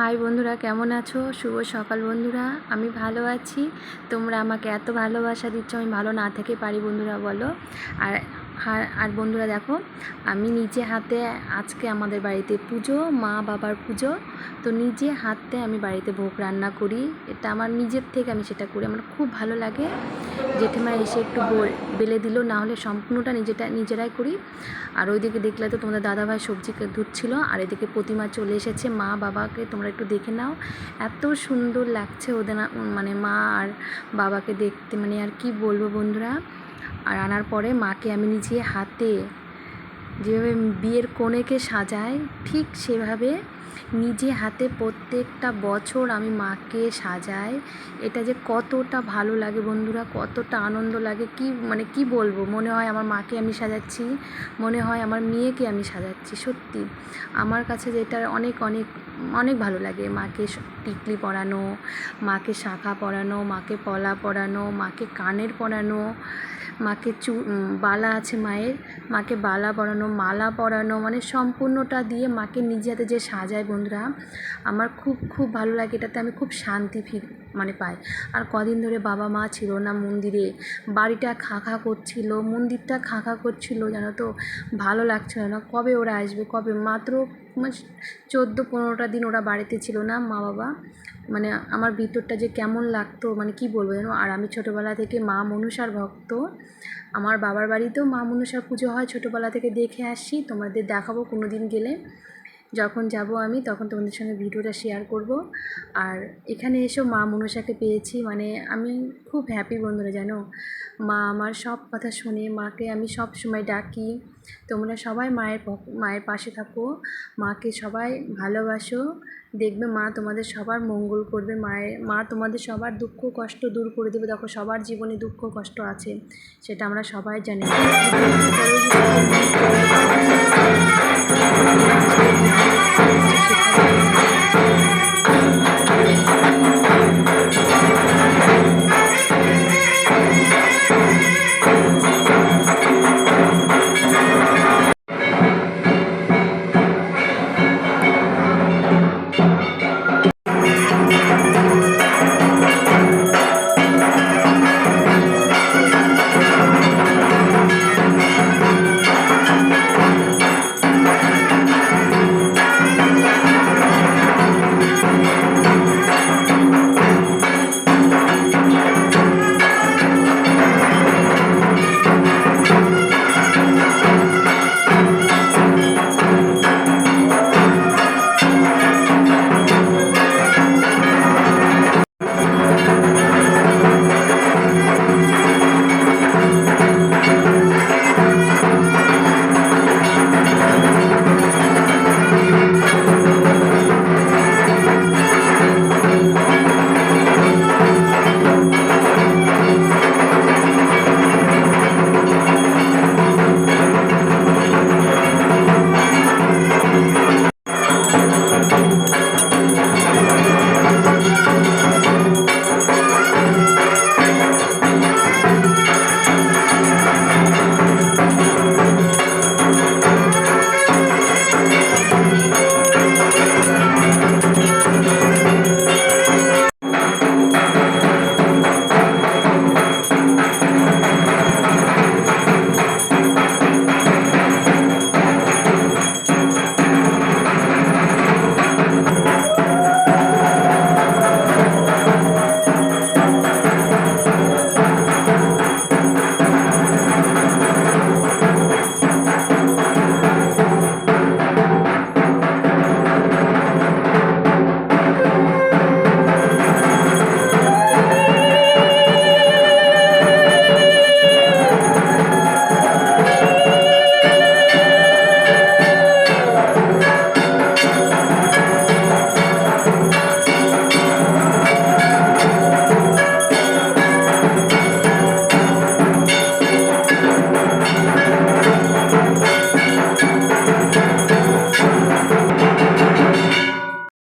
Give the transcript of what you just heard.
High বন্ধুরা, কেমন আছো? শুভ সকাল বন্ধুরা, আমি ভালো আছি। তোমরা আমাকে এত ভালোবাসা দিচ্ছ, আমি ভালো না থেকে পারি বন্ধুরা, বলো। আর আর আর বন্ধুরা দেখো, আমি নিজে হাতে আজকে আমাদের বাড়িতে পুজো, মা বাবার পুজো। তো নিজে হাতে আমি বাড়িতে ভোগ রান্না করি। এটা আমার নিজের থেকে আমি সেটা করি। আমার খুব ভালো লাগে। জেঠিমা এসে একটু বল দিল, না হলে সম্পূর্ণটা নিজেটা, নিজেরাই করি। আর ওইদিকে দেখলে তো তোমাদের দাদাভাই সবজি ধুচ্ছিল আর এদিকে প্রতিমা চলে এসেছে, মা বাবাকে তোমরা একটু দেখে নাও। এত সুন্দর লাগছে ওদের মানে মা আর বাবাকে দেখতে মানে আর কি বলব বন্ধুরা? আর আনার পরে মাকে আমি নিজে হাতে যেভাবে বিয়ের কনেকে সাজাই, ঠিক সেভাবে নিজে হাতে প্রত্যেকটা বছর আমি মাকে সাজাই। এটা যে কতটা ভালো লাগে বন্ধুরা, কতটা আনন্দ লাগে। কি মানে কি বলব? মনে হয় আমার মাকে আমি সাজাচ্ছি, মনে হয় আমার মেয়েকে আমি সাজাচ্ছি, সত্যি। আমার কাছে যেটা অনেক অনেক অনেক ভালো লাগে মাকে টিকলি পরানো, মাকে শাখা পরানো, মাকে পলা পরানো, মাকে কানের পরানো। মাকে চু বালা আছে মায়ের, মাকে বালা পরানো, মালা পরানো মানে সম্পূর্ণটা দিয়ে মাকে নিজে হাতে যে সাজায় বন্ধুরা, আমার খুব খুব ভালো লাগে। এটাতে আমি খুব শান্তি ফিল মানে পাই। আর কদিন ধরে বাবা মা ছিল না মন্দিরে, বাড়িটা খা খা করছিল, মন্দিরটা খা খা করছিল, জানো তো? ভালো লাগছিল না। কবে ওরা আসবে, কবে? মাত্র মানে চোদ্দ পনেরোটা দিন ওরা বাড়িতে ছিল না মা বাবা মানে আমার ভিতরটা যে কেমন লাগতো মানে কি বলব জানো আর আমি ছোটোবেলা থেকে মা মনুষার ভক্ত। আমার বাবার বাড়িতেও মা মনসার পুজো হয়। ছোটোবেলা থেকে দেখে আসছি তোমাদের দেখাবো কোনো দিন গেলে। যখন যাব আমি, তখন তোমাদের সঙ্গে ভিডিওটা শেয়ার করব। আর এখানে এসেও মা মনসাকে পেয়েছি। মানে আমি খুব হ্যাপি বন্ধুরা, জানো? মা আমার সব কথা শুনে। মাকে আমি সব সময় ডাকি। তোমরা সবাই মায়ের মায়ের পাশে থাকো, মাকে সবাই ভালোবাসো। দেখবে মা তোমাদের সবার মঙ্গল করবে, মায়ের, মা তোমাদের সবার দুঃখ, কষ্ট দূর করে দেবে। দেখো, সবার জীবনে দুঃখ, কষ্ট আছে, সেটা আমরা সবাই জানি।